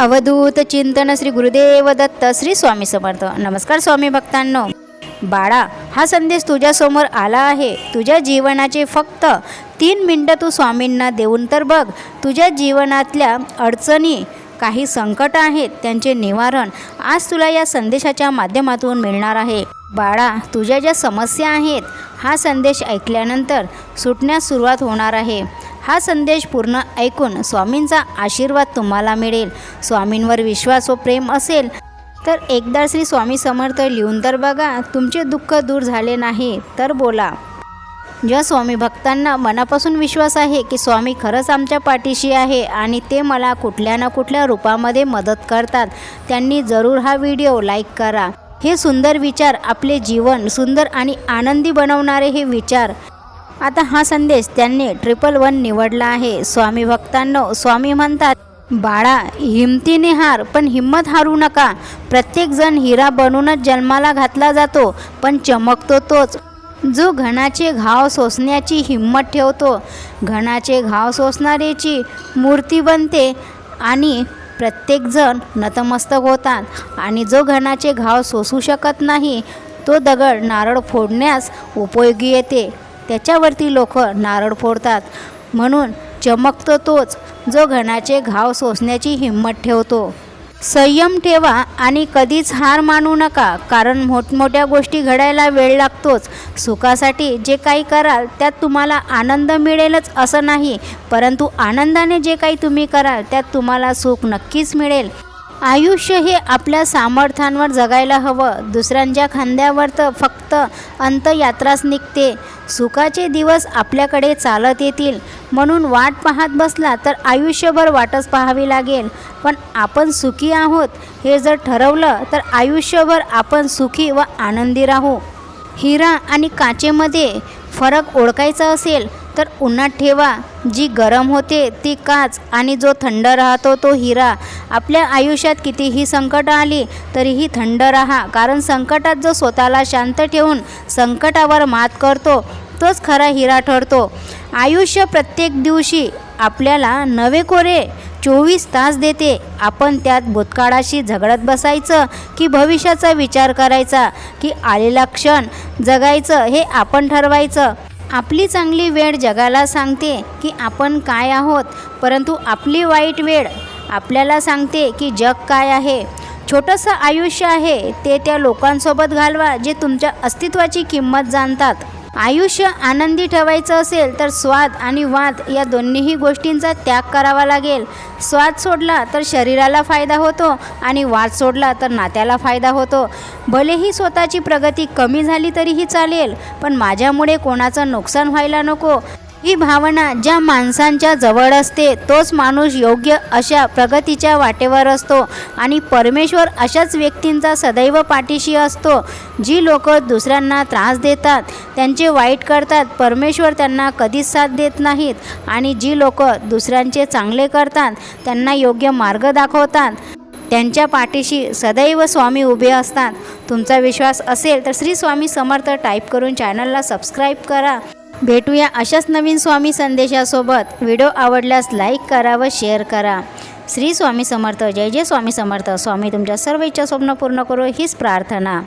अवधूत चिंतन श्री गुरुदेव दत्त श्री स्वामी समर्थ. नमस्कार स्वामी भक्तांनो. बाळा हा संदेश तुझ्यासमोर आला आहे. तुझ्या जीवनाचे फक्त तीन मिनटं तू स्वामींना देऊन तर बघ. तुझ्या जीवनातल्या अडचणी काही संकट आहेत त्यांचे निवारण आज तुला या संदेशाच्या माध्यमातून मिळणार आहे. बाळा तुझ्या ज्या समस्या आहेत हा संदेश ऐकल्यानंतर सुटण्यास सुरुवात होणार आहे. हा संदेश पूर्ण ऐकून स्वामींचा आशीर्वाद तुम्हाला मिळेल. स्वामींवर विश्वास व प्रेम असेल तर एकदा श्री स्वामी समर्थ लिहून तर बघा तुमचे दुःख दूर झाले नाही तर बोला. ज्या स्वामी भक्तांना मनापासून विश्वास आहे की स्वामी खरंच आमच्या पाठीशी आहे आणि ते मला कुठल्या ना कुठल्या रूपामध्ये मदत करतात त्यांनी जरूर हा व्हिडिओ लाईक करा. हे सुंदर विचार आपले जीवन सुंदर आणि आनंदी बनवणारे हे विचार आता हा संदेश त्यांनी ट्रिपल वन निवडला आहे. स्वामी भक्तांनो स्वामी म्हणतात बाळा हिमतीने हार पण हिम्मत हारू नका. प्रत्येकजण हिरा बनूनच जन्माला घातला जातो पण चमकतो तोच. जो घणाचे घाव सोसण्याची हिम्मत ठेवतो घणाचे घाव सोसणाऱ्याची मूर्ती बनते आणि प्रत्येकजण नतमस्तक होतात. आणि जो घणाचे घाव सोसू शकत नाही तो दगड नारळ फोडण्यास उपयोगी येते. त्याच्यावरती लोक नारळ फोडतात. म्हणून चमकतो तोच जो घणाचे घाव सोसण्याची हिंमत ठेवतो. संयम ठेवा आणि कधीच हार मानू नका कारण मोठमोठ्या गोष्टी घडायला वेळ लागतोच. सुखासाठी जे काही कराल त्यात तुम्हाला आनंद मिळेलच असं नाही परंतु आनंदाने जे काही तुम्ही कराल त्यात तुम्हाला सुख नक्कीच मिळेल. आयुष्य हे आपल्या सामर्थ्यांवर जगायला हवं. दुसऱ्यांच्या खांद्यावर तर फक्त अंतयात्राच निघते. सुखाचे दिवस आपल्याकडे चालत येतील. म्हणून वाट पाहत बसला तर आयुष्यभर वाटच पाहावी लागेल. पण आपण सुखी आहोत हे जर ठरवलं तर आयुष्यभर आपण सुखी व आनंदी राहू. हिरा आणि काचेमध्ये फरक ओळखायचा असेल. तर उन्हात ठेवा. जी गरम होते ती काच. आणि जो थंड राहतो तो हिरा. आपल्या आयुष्यात कितीही संकट आली तरीही थंड राहा. कारण संकटात जो स्वतःला शांत ठेवून संकटावर मात करतो तोच खरा हिरा ठरतो. आयुष्य प्रत्येक दिवशी आपल्याला नवे कोरे चोवीस तास देते. आपण त्यात भूतकाळाशी झगडत बसायचं की भविष्याचा विचार करायचा की आलेला क्षण जगायचं हे आपण ठरवायचं. आपली चांगली वेळ जगाला सांगते की आपण काय आहोत परंतु आपली वाईट वेळ आपल्याला सांगते की जग काय आहे. छोटंसं आयुष्य आहे ते त्या लोकांसोबत घालवा जे तुमच्या अस्तित्वाची किंमत जाणतात. आयुष्य आनंदी ठेवायचं असेल तर स्वाद आणि वाद या दोन्हीही गोष्टींचा त्याग करावा लागेल. स्वाद सोडला तर शरीराला फायदा होतो आणि वाद सोडला तर नात्याला फायदा होतो. भलेही स्वतःची प्रगती कमी झाली तरीही चालेल पण माझ्यामुळे कोणाचं नुकसान व्हायला नको. ही भावना ज्या माणसांच्या जवळ असते तोच माणूस योग्य अशा प्रगतीच्या वाटेवर असतो. आणि परमेश्वर अशाच व्यक्तींचा सदैव पाठीशी असतो जी लोक दुसऱ्यांना त्रास देतात. त्यांचे वाईट करतात परमेश्वर त्यांना कधीच साथ देत नाहीत. आणि जी लोक दुसऱ्यांचे चांगले करतात त्यांना योग्य मार्ग दाखवतात. त्यांच्या पाठीशी सदैव स्वामी उभे असतात. तुमचा विश्वास असेल तर श्री स्वामी समर्थ टाईप करून चॅनलला सबस्क्राईब करा. भेटूया अशाच नवीन स्वामी संदेशासोबत. व्हिडिओ आवडल्यास लाईक करा व शेअर करा. श्री स्वामी समर्थ. जय जय स्वामी समर्थ. स्वामी तुमच्या सर्व इच्छा स्वप्न पूर्ण करो हीच प्रार्थना.